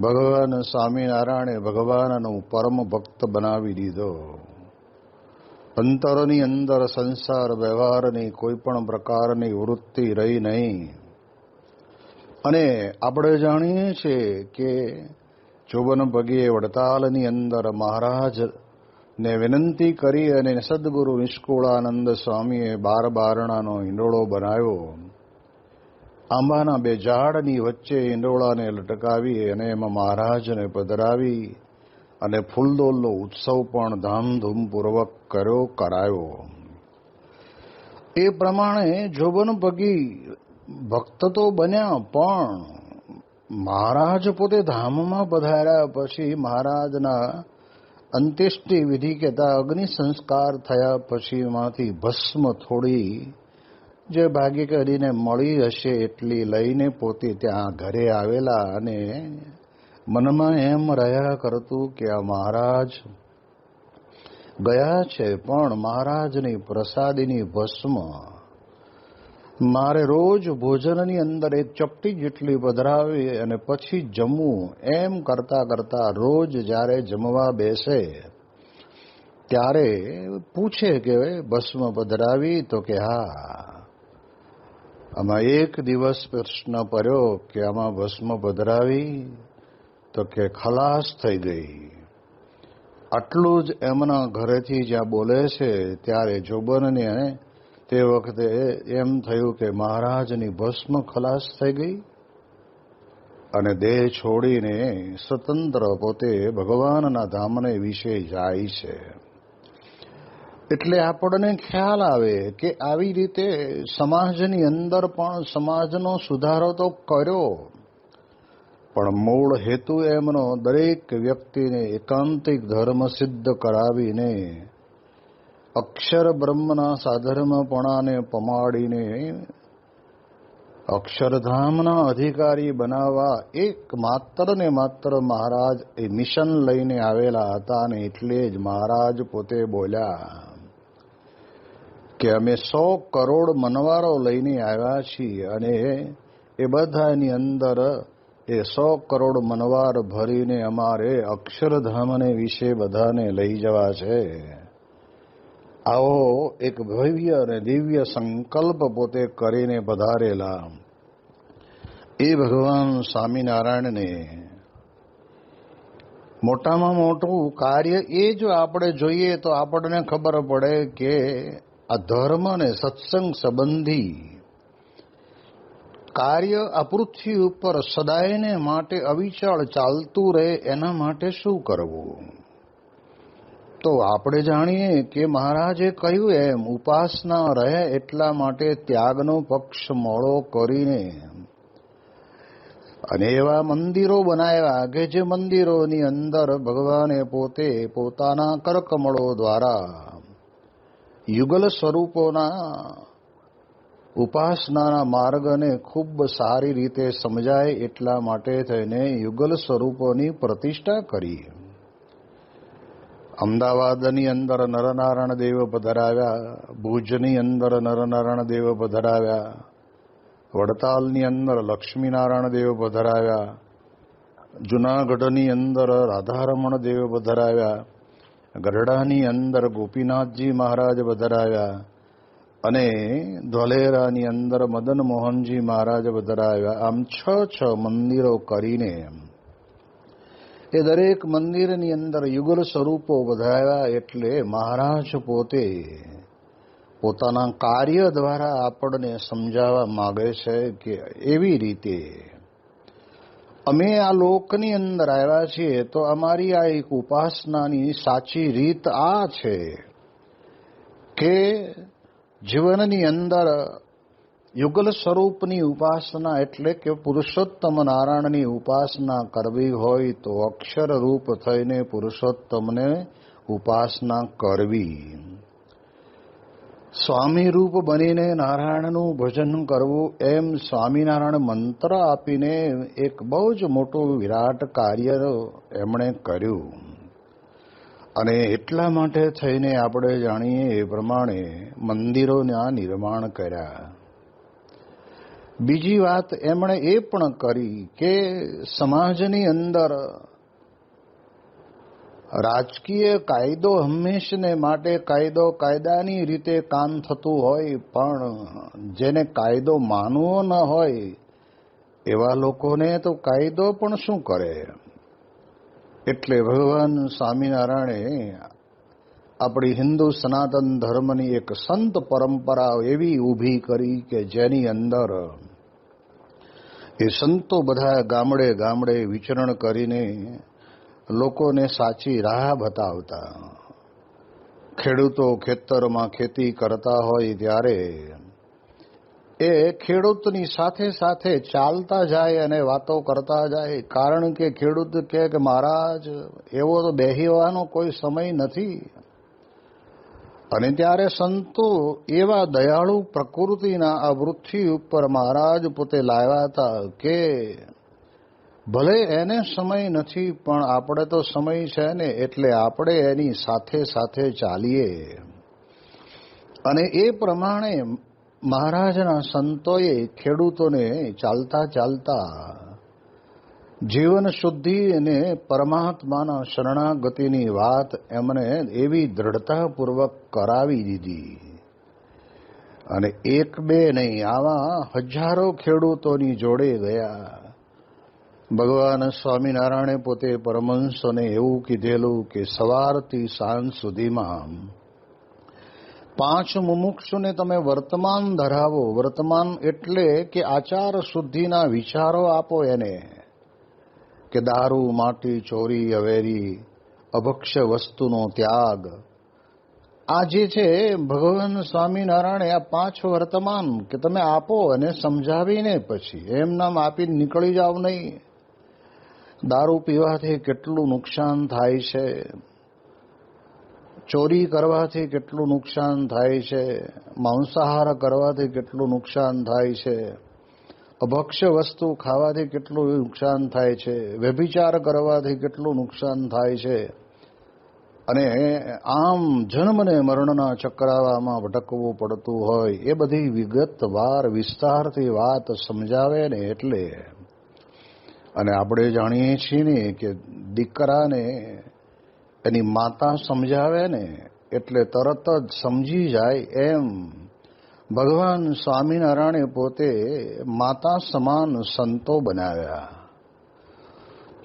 ભગવાન સ્વામિનારાયણે ભગવાનનો પરમ ભક્ત બનાવી દીધો. અંતરની અંદર સંસાર વ્યવહારની કોઈ પણ પ્રકારની વૃત્તિ રહી નહીં. અને આપણે જાણીએ છીએ કે ચોબન ભગીએ વડતાલની અંદર મહારાજ ને વિનંતી કરી અને સદગુરુ નિષ્કુળાનંદ સ્વામીએ બાર બારણાનો હિંડોળો બનાવ્યો. આંબાના બે ઝાડની વચ્ચે ઈંડોળાને લટકાવી અને એમાં મહારાજને પધરાવી અને ફૂલદોલનો ઉત્સવ પણ ધામધૂમપૂર્વક કર્યો, કરાયો. એ પ્રમાણે જોબન પગી ભક્ત તો બન્યા, પણ મહારાજ પોતે ધામમાં પધાર્યા પછી મહારાજના અંત્યેષ્ટિ વિધિ કહેતા અગ્નિ સંસ્કાર થયા પછીમાંથી ભસ્મ થોડી જે ભાગી કરીને મળી હશે એટલી લઈને પોતે ત્યાં ઘરે આવેલા અને મનમાં એમ રહ્યા કરતું કે આ મહારાજ ગયા છે, પણ મહારાજની પ્રસાદીની ભસ્મ મારે રોજ ભોજનની અંદર એક ચપટી જેટલી પધરાવી અને પછી જમવું. એમ કરતા કરતા રોજ જ્યારે જમવા બેસે, ત્યારે પૂછે કે ભસ્મ પધરાવી તો કે હા. આમાં એક દિવસ પ્રશ્ન પડ્યો કે આમાં ભસ્મ પધરાવી તો કે ખલાસ થઈ ગઈ. આટલું જ એમના ઘરેથી જ્યાં બોલે છે ત્યારે જોબનને તે વખતે એમ થયું કે મહારાજની ભસ્મ ખલાસ થઈ ગઈ અને દેહ છોડીને સ્વતંત્ર પોતે ભગવાનના ધામને વિશે જાય છે. એટલે આપણને ખ્યાલ આવે કે આવી રીતે સમાજની અંદર પણ સમાજનો સુધારો તો કર્યો. પણ મૂળ હેતુ એમનો દરેક વ્યક્તિને એકાંતિક ધર્મ સિદ્ધ કરાવીને, અક્ષર બ્રહ્મના સાધર્મપણાને પમાડીને, અક્ષરધામના અધિકારી બનાવવા એક માત્ર ને માત્ર મહારાજ એ મિશન લઈને આવેલા હતા અને એટલે જ મહારાજ પોતે બોલ્યા કે અમે સો કરોડ મનવારો લઈને આવ્યા છીએ અને એ બધાની અંદર એ સો કરોડ મનવાર ભરીને અમારે અક્ષરધામને વિશે બધાને લઈ જવા છે. આવો એક ભવ્ય અને દિવ્ય સંકલ્પ પોતે કરીને પધારેલા એ ભગવાન સ્વામિનારાયણને. મોટામાં મોટું કાર્ય એ જો આપણે જોઈએ તો આપણને ખબર પડે કે આ ધર્મ અને સત્સંગ સંબંધી કાર્ય આ પૃથ્વી ઉપર સદાયને માટે અવિચાળ ચાલતું રહે એના માટે શું કરવું? તો આપણે જાણીએ કે મહારાજે કહ્યું એમ, ઉપાસના રહે એટલા માટે ત્યાગનો પક્ષ મોડો કરીને. અને એવા મંદિરો બનાવ્યા કે જે મંદિરોની અંદર ભગવાને પોતે પોતાના કરકમળો દ્વારા યુગલ સ્વરૂપોના ઉપાસનાના માર્ગને ખૂબ સારી રીતે સમજાય એટલા માટે થઈને યુગલ સ્વરૂપોની પ્રતિષ્ઠા કરી. અમદાવાદની અંદર નરનારાયણ દેવ પધરાવ્યા, ભુજની અંદર નરનારાયણ દેવ પધરાવ્યા, વડતાલની અંદર લક્ષ્મીનારાયણ દેવ પધરાવ્યા, જુનાગઢની અંદર રાધારમણ દેવ પધરાવ્યા ગઢડાની અંદર ગોપીનાથજી મહારાજ વધરાવ્યા અને ધોલેરાની અંદર મદન મોહનજી મહારાજ વધરાવ્યા આમ છ છ મંદિરો કરીને એ દરેક મંદિરની અંદર યુગલ સ્વરૂપો વધાવ્યા એટલે મહારાજ પોતે પોતાના કાર્ય દ્વારા આપણને સમજાવવા માગે છે કે એવી રીતે અમે આ લોકની અંદર આવ્યા છીએ તો અમારી આ એક ઉપાસનાની સાચી રીત આ છે કે જીવનની અંદર યુગલ સ્વરૂપની ઉપાસના એટલે કે પુરુષોત્તમ નારાયણની ઉપાસના કરવી હોય તો અક્ષર રૂપ થઈને પુરુષોત્તમને ઉપાસના કરવી. સ્વામી રૂપ બનીને નારાયણનું ભજન કરવું એમ સ્વામિનારાયણ મંત્ર આપીને એક બહુ જ મોટું વિરાટ કાર્ય એમણે કર્યું. અને એટલા માટે થઈને આપણે જાણીએ એ પ્રમાણે મંદિરોના નિર્માણ કર્યા. બીજી વાત એમણે એ પણ કરી કે સમાજની અંદર રાજકીય કાયદો હંમેશને માટે કાયદો કાયદાની રીતે કામ થતું હોય, પણ જેને કાયદો માનવો ન હોય, એવા લોકોને તો કાયદો પણ શું કરે? એટલે ભગવાન સ્વામિનારાયણે આપણી હિન્દુ સનાતન ધર્મની એક સંત પરંપરા એવી ઊભી કરી કે જેની અંદર એ સંતો બધા ગામડે ગામડે વિચરણ કરીને લોકોને સાચી રાહ બતાવતા. ખેડૂતો ખેતરમાં ખેતી કરતા હોય ત્યારે એ ખેડૂતની સાથે સાથે ચાલતા જાય અને વાતો કરતા જાય. કારણ કે ખેડૂત કે, મહારાજ, એવો તો બેહીવાનો કોઈ સમય નથી. અને ત્યારે સંતો એવા દયાળુ પ્રકૃતિના આ વૃત્તિ ઉપર મહારાજ પોતે લાવ્યા હતા કે ભલે એને સમય નથી, પણ આપણે તો સમય છે ને, એટલે આપણે એની સાથે સાથે ચાલીએ. અને એ પ્રમાણે મહારાજના સંતોએ ખેડૂતોને ચાલતા ચાલતા જીવન શુદ્ધિ અને પરમાત્માના શરણાગતિની વાત એમને એવી દ્રઢતાપૂર્વક કરાવી દીધી. અને એક બે નહીં, આવા હજારો ખેડૂતોની જોડે ગયા. ભગવાન સ્વામિનારાયણે પોતે પરમહંસોને એવું કીધેલું કે સવારથી સાંજ સુધીમાં પાંચ મુમુક્ષુને તમે વર્તમાન ધરાવો. વર્તમાન એટલે કે આચાર શુદ્ધિના વિચારો આપો એને. કે દારૂ, માટી, ચોરી અવેરી અભક્ષ્ય વસ્તુનો ત્યાગ. આ જે છે, ભગવાન સ્વામિનારાયણે આ પાંચ વર્તમાન કે તમે આપો અને સમજાવીને પછી. એમ નામ આપીને નીકળી જાવ નહીં. દારૂ પીવાથી કેટલું નુકસાન થાય છે? ચોરી કરવાથી કેટલું નુકસાન થાય છે? માંસાહાર કરવાથી કેટલું નુકસાન થાય છે? અભક્ષ્ય વસ્તુ ખાવાથી કેટલું નુકસાન થાય છે? વ્યભિચાર કરવાથી કેટલું નુકસાન થાય છે? અને આમ જન્મને મરણના ચક્રાવામાં ભટકવું પડતું હોય, એ બધી વિગતવાર વિસ્તારથી વાત સમજાવે ને એટલે અને આપણે જાણીએ છીએ ને કે દીકરાને એની માતા સમજાવે ને એટલે તરત જ સમજી જાય એમ. ભગવાન સ્વામિનારાયણે પોતે માતા સમાન સંતો બનાવ્યા.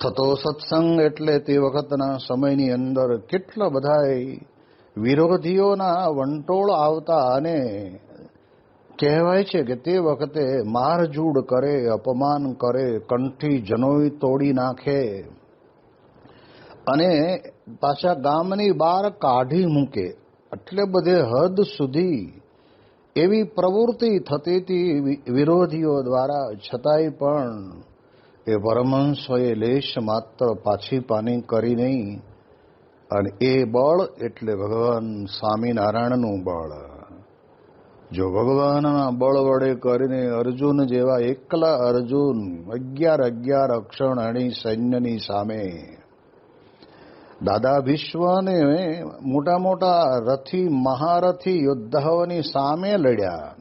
થતો સત્સંગ એટલે તે વખતના સમયની અંદર કેટલા બધા વિરોધીઓના વંટોળ આવતા અને કહેવાય છે કે તે વખતે મારજૂડ કરે, અપમાન કરે, કંઠી જનોઈ તોડી નાખે. અને પાછા ગામની બહાર કાઢી મૂકે. એટલે બધે હદ સુધી એવી પ્રવૃત્તિ થતી હતી વિરોધીઓ દ્વારા. છતાંય પણ એ પરમહંસોએ લેશ માત્ર પાછી પાની કરી નહીં. અને એ બળ એટલે ભગવાન સ્વામિનારાયણનું બળ. જો ભગવાનના બળ વડે કરીને અર્જુન જેવા એકલા અર્જુન અગિયાર અગિયાર અક્ષરણી સૈન્યની સામે. દાદા ભીષ્મને મોટા મોટા રથી મહારથી યોદ્ધાઓની સામે લડ્યા.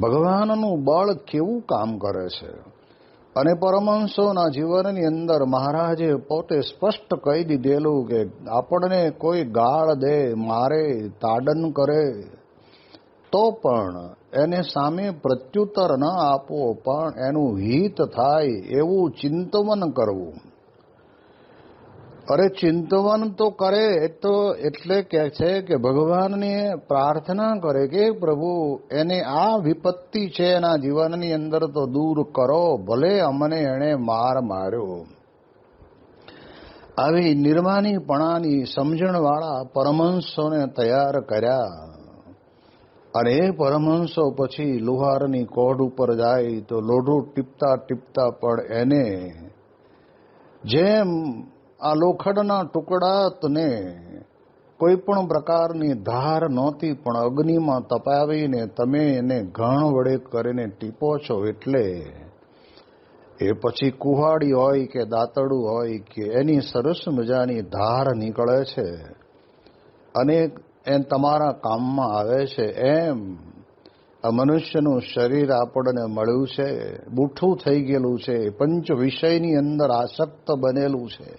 ભગવાનનું બળ કેવું કામ કરે છે? અને પરમહંસોના જીવનની અંદર મહારાજે પોતે સ્પષ્ટ કહી દીધેલું કે આપણને કોઈ ગાળ દે, મારે તાડન કરે. તો પણ એને સામે પ્રત્યુત્તર ન આપો, પણ એનું હિત થાય એવું ચિંતવન કરવું. અરે ચિંતવન તો કરે તો એટલે કે છે કે ભગવાનને પ્રાર્થના કરે કે પ્રભુ, એને આ વિપત્તિ છે એના જીવનની અંદર તો દૂર કરો, ભલે અમને એણે માર માર્યો. આવી નિર્માનીપણાની સમજણવાળા પરમહંસોને તૈયાર કર્યા. અને એ પરમહંસો, પછી લુહારની કોઢ ઉપર જાય તો લોઢું ટીપતા ટીપતા પણ એને જેમ આ લોખંડના ટુકડાતને કોઈ પણ પ્રકારની ધાર નહોતી, પણ અગ્નિમાં તપાવીને તમે એને ઘણ વડે કરીને ટીપો છો એટલે એ પછી કુહાડી હોય કે દાંતડું હોય કે એની સરસ મજાની ધાર નીકળે છે. અને એ તમારા કામમાં આવે છે એમ. આ મનુષ્યનું શરીર આપણને મળ્યું છે, બુઠ્ઠું થઈ ગયેલું છે, પંચ વિષયની અંદર આસક્ત બનેલું છે.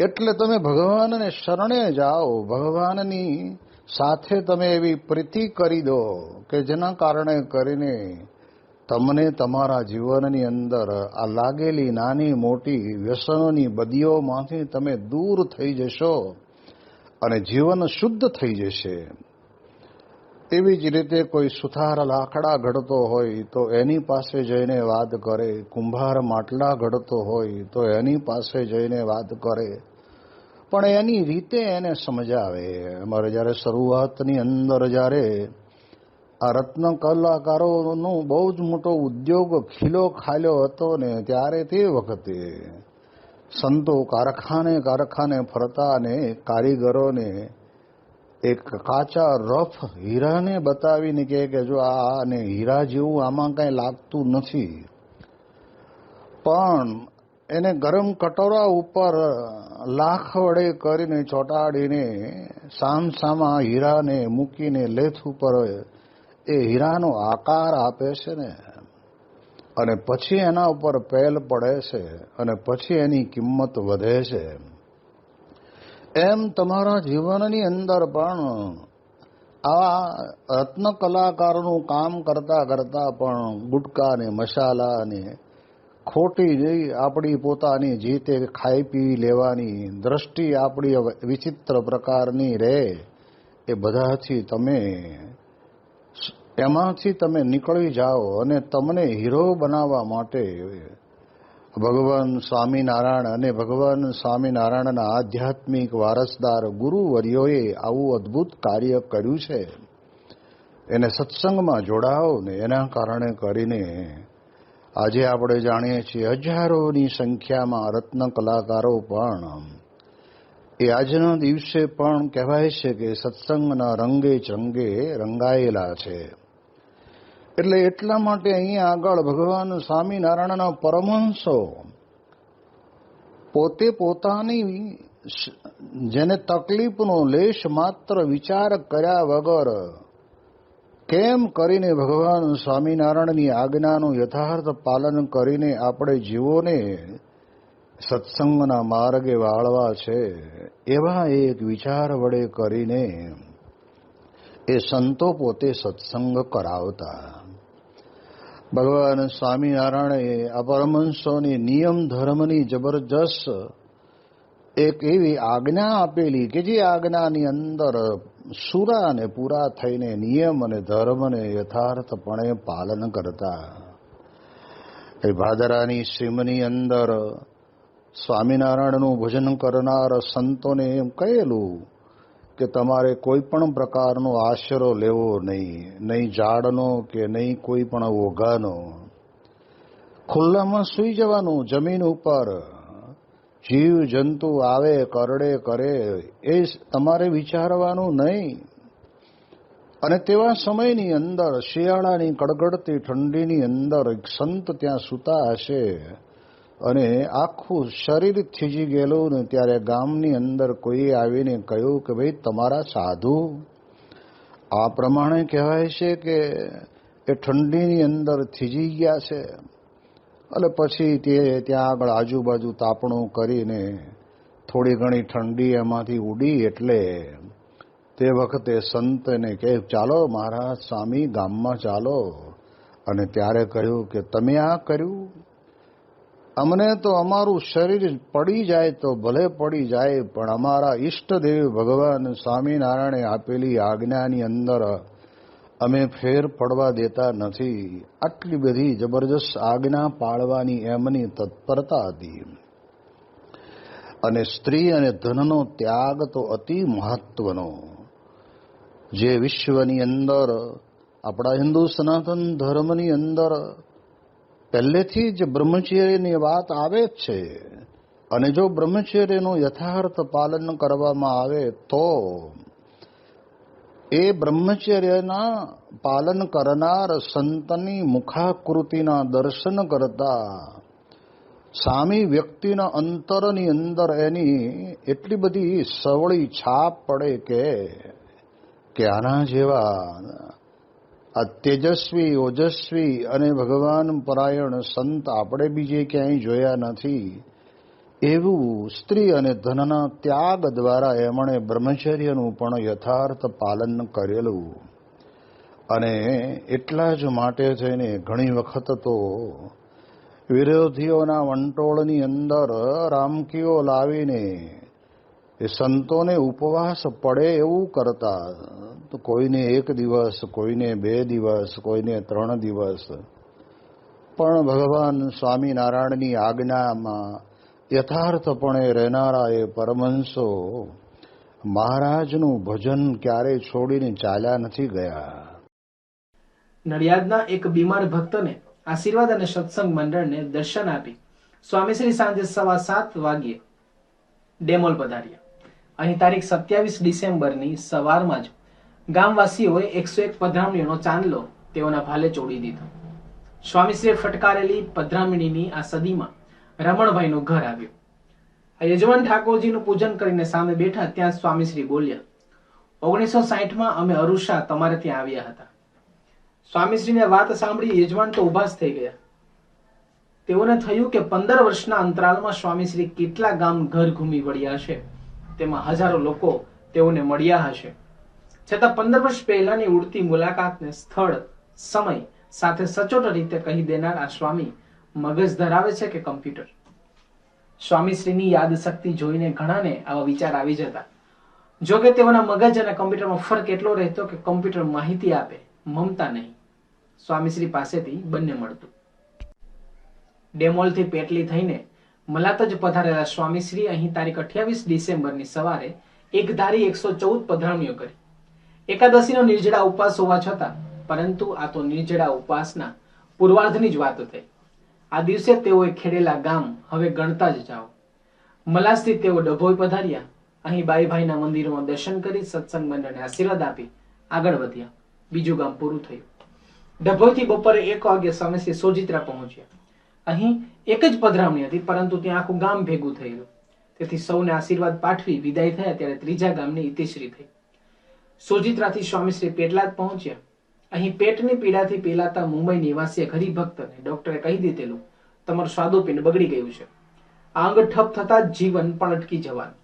એટલે તમે ભગવાનને શરણે જાઓ, ભગવાનની સાથે તમે એવી પ્રીતિ કરી દો કે જેના કારણે કરીને તમને તમારા જીવનની અંદર આ લાગેલી નાની મોટી વ્યસનોની બદીઓમાંથી તમે દૂર થઈ જશો. અને જીવન શુદ્ધ થઈ જશે. એવી જ રીતે કોઈ સુથાર લાકડા ઘડતો હોય તો એની પાસે જઈને વાત કરે. કુંભાર માટલા ઘડતો હોય તો એની પાસે જઈને વાત કરે. પણ એની રીતે એને સમજાવે. અમારે જ્યારે શરૂઆતની અંદર જ્યારે આ રત્ન કલાકારોનો બહુ જ મોટો ઉદ્યોગ ખીલો ખાલ્યો હતો ને, ત્યારે તે વખતે સંતો કારખાને કારખાને ફરતા અને કારીગરોને એક કાચા રફ હીરાને બતાવીને કહે કે જો આ અને હીરા જેવું આમાં કઈ લાગતું નથી. પણ એને ગરમ કટોરા ઉપર લાખ વડે કરીને ચોંટાડીને સામ સામા હીરાને મૂકીને લેથ ઉપર એ હીરાનો આકાર આપે છે ને. અને પછી એના ઉપર પેલ પડે છે અને પછી એની કિંમત વધે છે. એમ તમારા જીવનની અંદર પણ આ રત્ન કલાકારનું કામ કરતા કરતા પણ ગુટકા ને મસાલા ને ખોટી જઈ આપણી પોતાની જીતે ખાઈ પી લેવાની દ્રષ્ટિ આપણી વિચિત્ર પ્રકારની રહે એ બધાથી તમે એમાંથી તમે નીકળી જાઓ અને તમને હીરો બનાવવા માટે ભગવાન સ્વામિનારાયણ અને ભગવાન સ્વામિનારાયણના આધ્યાત્મિક વારસદાર ગુરુવર્યોએ આવું અદ્ભુત કાર્ય કર્યું છે. એને સત્સંગમાં જોડાઓ ને એના કારણે કરીને આજે આપણે જાણીએ છીએ હજારોની સંખ્યામાં રત્ન કલાકારો પણ એ આજના દિવસે પણ કહેવાય છે કે સત્સંગના રંગે ચંગે રંગાયેલા છે. એટલે એટલા માટે અહીંયા આગળ ભગવાન સ્વામિનારાયણના પરમહંસો પોતે પોતાની જેને તકલીફનો લેશ માત્ર વિચાર કર્યા વગર કેમ કરીને ભગવાન સ્વામિનારાયણની આજ્ઞાનું યથાર્થ પાલન કરીને આપણે જીવોને સત્સંગના માર્ગે વાળવા છે, એવા એક વિચાર વડે કરીને એ સંતો પોતે સત્સંગ કરાવતા. ભગવાન સ્વામિનારાયણે આ નિયમ ધર્મની જબરજસ્ત એક એવી આજ્ઞા આપેલી કે જે આજ્ઞાની અંદર સુરા અને પૂરા થઈને નિયમ અને ધર્મને યથાર્થપણે પાલન કરતા. એ ભાદરાની સીમની અંદર સ્વામિનારાયણનું ભજન કરનાર સંતોને એમ કહેલું કે તમારે કોઈ પણ પ્રકારનો આશરો લેવો નહીં નહીં ઝાડનો કે નહીં કોઈ પણ ઓઘાનો. ખુલ્લામાં સૂઈ જવાનું, જમીન ઉપર. જીવ, જંતુ આવે, કરડે, કરે, એ તમારે વિચારવાનું નહીં. અને તેવા સમયની અંદર શિયાળાની કડગડતી ઠંડીની અંદર એક સંત ત્યાં સૂતા હશે. અને આખું શરીર થીજી ગયેલું ને ત્યારે ગામની અંદર કોઈ આવીને કહ્યું કે ભાઈ, તમારા સાધુ, આ પ્રમાણે કહેવાય છે કે એ ઠંડીની અંદર થીજી ગયા છે. એટલે પછી તે ત્યાં આગળ આજુબાજુ તાપણું કરીને થોડી ઘણી ઠંડી એમાંથી ઉડી એટલે તે વખતે સંતને કહે, ચાલો મહારાજ, સ્વામી ગામમાં ચાલો. અને ત્યારે કહ્યું કે, તમે આ કર્યું? અમને તો અમારું શરીર પડી જાય તો ભલે પડી જાય, પણ અમારા ઈષ્ટદેવ ભગવાન સ્વામિનારાયણે આપેલી આજ્ઞાની અંદર અમે ફેર પડવા દેતા નથી. આટલી બધી જબરજસ્ત આજ્ઞા પાળવાની એમની તત્પરતા હતી. અને સ્ત્રી અને ધનનો ત્યાગ તો અતિ મહત્વનો. જે વિશ્વની અંદર, આપણા હિન્દુ સનાતન ધર્મની અંદર પહેલેથી જ બ્રહ્મચર્યની વાત આવે જ છે. અને જો બ્રહ્મચર્યનું યથાર્થ પાલન કરવામાં આવે તો એ બ્રહ્મચર્યના પાલન કરનાર સંતની મુખાકૃતિના દર્શન કરતા સામી વ્યક્તિના અંતરની અંદર એની એટલી બધી સવળી છાપ પડે કે આના જેવા આ તેજસ્વી, ઓજસ્વી અને ભગવાન પરાયણ સંત આપણે બીજે ક્યાંય જોયા નથી, એવું સ્ત્રી અને ધનના ત્યાગ દ્વારા એમણે બ્રહ્મચર્યનું પણ યથાર્થ પાલન કરેલું. અને એટલા જ માટે થઈને ઘણી વખત તો વિરોધીઓના વંટોળની અંદર રામકીઓ લાવીને એ સંતોને ઉપવાસ પડે એવું કરતા. તો કોઈને એક દિવસ, કોઈને બે દિવસ, કોઈને ત્રણ દિવસ. પણ ભગવાન સ્વામિનારાયણની આજ્ઞામાં યથાર્થપણે રહેનારા એ પરમહંસો મહારાજનું ભજન ક્યારેય છોડીને ચાલ્યા નથી ગયા. નડિયાદના એક બીમાર ભક્તને આશીર્વાદ અને સત્સંગ મંડળને દર્શન આપી સ્વામીશ્રી સાંજે સવા સાત વાગ્યે ડેમોલ પધાર્યા. અહીં તારીખ સત્યાવીસ ડિસેમ્બરની સવારમાં જ ગામવાસીઓએ એકસો એક પધરામણીઓનો ચાંદલો તેઓના ભાલે ચોડી દીધો. સ્વામીશ્રીએ ફટકારેલી પધરામણીની આ સદીમાં રમણભાઈનું ઘર આવ્યું. આ યજમાન ઠાકોરજીનું પૂજન કરીને સામે બેઠા ત્યાં સ્વામીશ્રી બોલ્યા, ઓગણીસો સાહીઠમાં અમે અરુષા તમારે ત્યાં આવ્યા હતા. સ્વામીશ્રીને વાત સાંભળી યજમાન તો ઊભા જ થઈ ગયા. તેઓને થયું કે પંદર વર્ષના અંતરાલમાં સ્વામીશ્રી કેટલા ગામ ઘર ઘૂમી વળ્યા હશે? તેમાં હજારો લોકો તેઓને મળ્યા હશે. છતાં પંદર વર્ષ પહેલાની ઉડતી મુલાકાતને સ્થળ, સમય સાથે સચોટ રીતે કહી દેનાર આ સ્વામી મગજ ધરાવે છે કે કમ્પ્યુટર? સ્વામીશ્રીની યાદશક્તિ જોઈને ઘણાને આવા વિચાર આવી જતા. જો કે તેઓના મગજ અને કમ્પ્યુટરમાં ફરક એટલો રહેતો કે કમ્પ્યુટર માહિતી આપે, મમતા નહીં. સ્વામીશ્રી પાસેથી બંને મળતું. ડેમોલથી પેટલી થઈને મલાતજ પધારેલા સ્વામીશ્રી અહીં તારીખ અઠ્યાવીસ ડિસેમ્બરની સવારે એક ધારી એકસો ચૌદ પધરામણીઓ કરી. એકાદશીનો નિર્જળા ઉપવાસ હોવા છતાં, પરંતુ આ તો નિર્જળા ઉપવાસના પૂર્વાર્ધની જ વાત થઈ. આ દિવસે તેઓએ ખેડેલા ગામ હવે ગણતા જ જાઓ. મલાસથી તેઓ ડભોઈ પધાર્યા. અહીં બાઈભાઈના મંદિરમાં દર્શન કરી સત્સંગ મંડળને આશીર્વાદ આપી આગળ વધ્યા. બીજું ગામ પૂરું થયું. ડભોઈથી બપોરે એક વાગે સ્વામીશ્રી સોજિત્રા પહોંચ્યા. અહીં એક જ પધરામણી હતી, પરંતુ ત્યાં આખું ગામ ભેગું થયેલું. તેથી સૌને આશીર્વાદ પાઠવી વિદાય થયા ત્યારે ત્રીજા ગામની ઇતિશ્રી થઈ. સોજિત્રાથી સ્વામીશ્રી પેટલાદ પહોંચ્યા. અહીં પેટની પીડાથી પીલાતા મુંબઈ નિવાસી હરિભક્તને ડોક્ટરે કહી દીધેલું, તમારું સ્વાદુપિંડ બગડી ગયું છે. આ અંગ ઠપ થતા જ જીવન પણ અટકી જવાનું.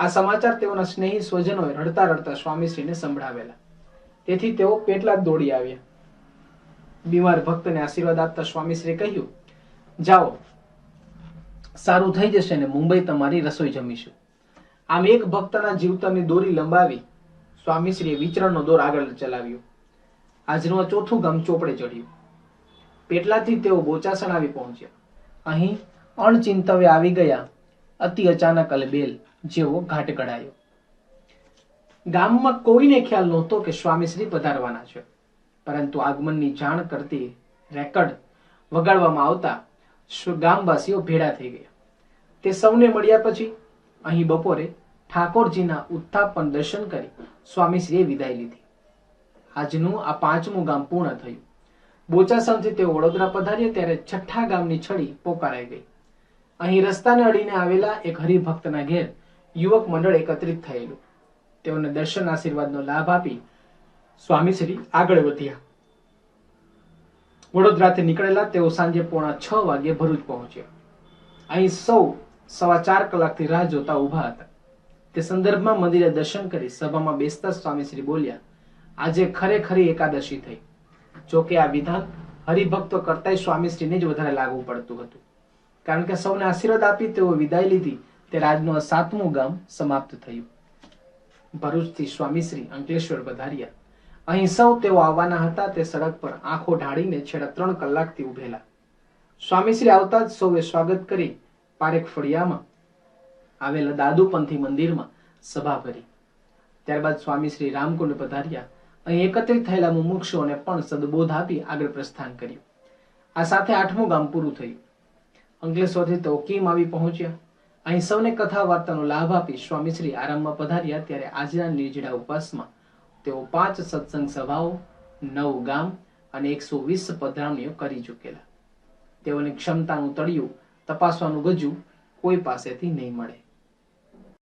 આ સમાચાર તેઓના સ્નેહી સ્વજનોએ રડતા રડતા સ્વામીશ્રીને સંભળાવેલા. તેથી તેઓ પેટલાદ દોડી આવ્યા. બીમાર ભક્તને આશીર્વાદ આપતા સ્વામીશ્રીએ કહ્યું જાઓ. સારું થઈ જશે ને મુંબઈ તમારી રસોઈ જમીશું. આમ એક ભક્તના જીવતરની દોરી લંબાવી સ્વામીશ્રીએ વિચરણનો દોર આગળ ચલાવ્યો. આજનું આ ચોથું ગામ ચોપડે ચડ્યું. પેટલાથી તેઓ બોચાસણ આવી પહોંચ્યા. અહીં અણચિંતવે આવી ગયા. અતિ અચાનક અલબેલ જેવો ઘાટ કઢાયો. ગામમાં કોઈને ખ્યાલ નહોતો કે સ્વામીશ્રી પધારવાના છે. પરંતુ આગમનની જાણ કરતી રેકર્ડ વગાડવામાં આવતા ગામવાસીઓ ભેળા થઈ ગયા. તે સૌને મળ્યા પછી અહીં બપોરે ઠાકોરજીના ઉત્થાપન દર્શન કરી સ્વામીશ્રીએ વિદાય લીધી. આજનું આ પાંચમું ગામ પૂર્ણ થયું. બોચાસણથી તેઓ વડોદરા પધાર્યા ત્યારે છઠ્ઠા ગામની છડી પોકારાઈ ગઈ. અહીં રસ્તાને અડીને આવેલા એક હરિભક્તના ઘેર યુવક મંડળ એકત્રિત થયેલું. તેઓને દર્શન આશીર્વાદનો લાભ આપી સ્વામીશ્રી આગળ વધ્યા. વડોદરાથી નીકળેલા તેઓ સાંજે પોણા છ વાગે ભરૂચ પહોંચ્યા. અહીં સૌ સવા ચાર કલાકથી રાહ જોતા ઊભા હતા. તે સંદર્ભમાં મંદિરે દર્શન કરી સભામાં બેસતા સ્વામીશ્રી બોલ્યા, આજે ખરેખરી એકાદશી થઈ. જોકે આ વિધાન હરિભક્તો કરતાંય સ્વામીશ્રીને જ વધારે લાગુ પડતું હતું. કારણ કે સૌને આશીર્વાદ આપી તેઓ વિદાય લીધી, તે રાજનો સાતમું ગામ સમાપ્ત થયું. ભરૂચથી સ્વામીશ્રી અંકલેશ્વર પધાર્યા. અહીં સૌ તેઓ આવવાના હતા તે સડક પર આંખો ઢાળીને છેલ્લા ત્રણ કલાકથી ઉભેલા સ્વામીશ્રી આવતા જ સૌએ સ્વાગત કરી પારેખ ફળિયામાં આવેલા દાદુપંથી મંદિરમાં સભા ભરી ત્યારબાદ સ્વામીશ્રી રામકુંડ પધાર્યા. અહીં એકત્રિત થયેલા મુમુક્ષોને પણ સદબોધ આપી આગળ પ્રસ્થાન કર્યું. આ સાથે આઠમું ગામ પૂરું થયું. અંકલેશ્વરથી તેઓ કીમ આવી પહોંચ્યા? અહીં સૌને કથા વાર્તાનો લાભ આપી સ્વામીશ્રી આરામમાં પધાર્યા ત્યારે આજના નિર્જળા ઉપવાસમાં તેઓ પાંચ સત્સંગ સભાઓ, નવ ગામ અને એકસો વીસ પધરામણીઓ કરી ચૂકેલા. તેઓની ક્ષમતાનું તળિયું તપાસવાનું ગજુ કોઈ પાસેથી નહીં મળે.